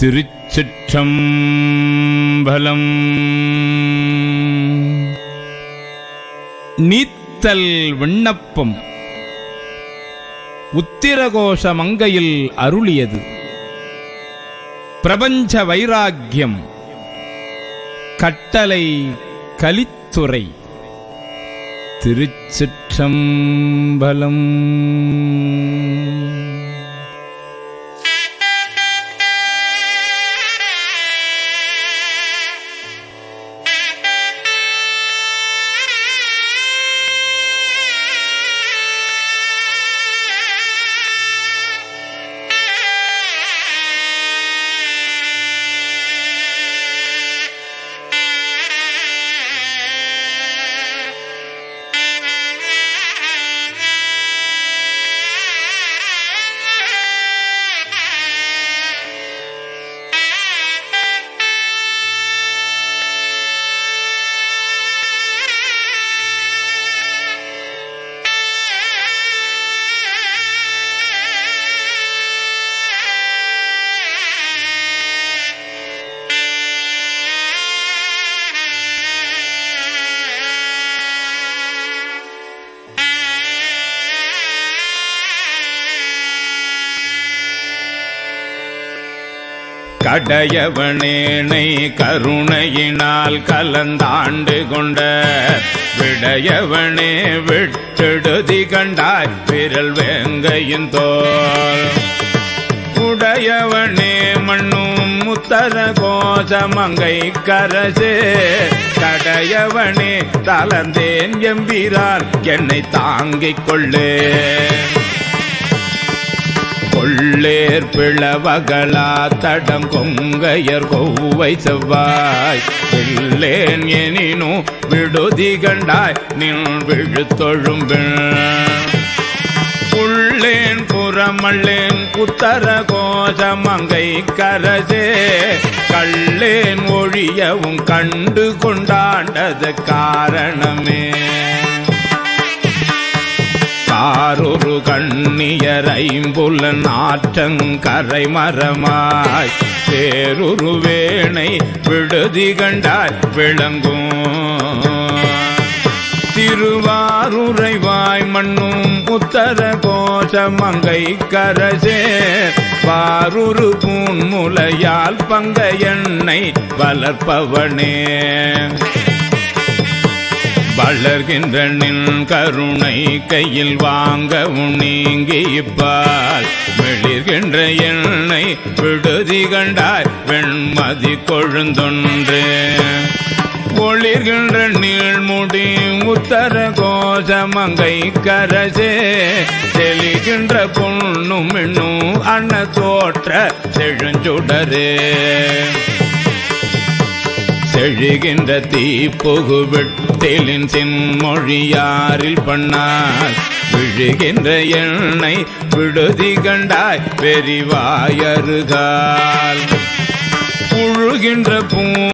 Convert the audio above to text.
திருச்சிற்றம்பலம். நீத்தல் விண்ணப்பம் உத்திரகோஷ மங்கையில் அருளியது. பிரபஞ்ச வைராக்கியம் கட்டளை கலித்துறை. திருச்சிற்றம்பலம். கடையவனேனை கருணையினால் கலந்தாண்டு கொண்ட விடையவனே விட்டெடுதி கண்டாய் விரல் வேங்கையின் தோல். உடையவனே மண்ணும் முத்தர கோஷமங்கை கரசே கடையவனே தளர்ந்தேன் எம்பிரான் என்னை தாங்கிக் கொள்ளே. கொள்ளேர் பிளவகளா தடம் கொங்கையர் கொவ்வை செவ்வாய். இல்லேன் எனினும் விடுதி கண்டாய் நின் விழுத்தொழும்பின் உள்ளேன் புறமள்ளேன் உத்தர கோஷமங்கை கரசே கள்ளேன் ஒழியவும் கண்டு கொண்டாண்டது காரணமே. காரொரு கண்ணியர் நாற்றங்கரை மரமாய் பேருரு வேணை விடுதி கண்டாய் விளங்கும். திருவாரூரைவாய் மண்ணும் உத்தர கோஷமங்கை கரசே பாரூரு பூன்முலையால் பங்க எண்ணெய் வளர்ப்பவனே. வளர்கின்ற நின் கருணை கையில் வாங்கவும் நீங்கிப்பால் வெளிர்கின்ற எண்ணை விடுதி கண்டாய் வெண்மதி கொழுந்தொன்று. ஒளிர்கின்ற நீள்முடி உத்தர கோஷமங்கை கரசே. தெளிகின்ற பொண்ணும் இன்னும் அன்ன தோற்ற செழுஞ்சுடரே. செழுகின்ற தீப்புகுவெட்டேலின் செம்மொழியாரில் பண்ணார் விழுகின்ற எண்ணெய் விடுதி கண்டாய் பெரிவாயருகால் புழுகின்ற பூ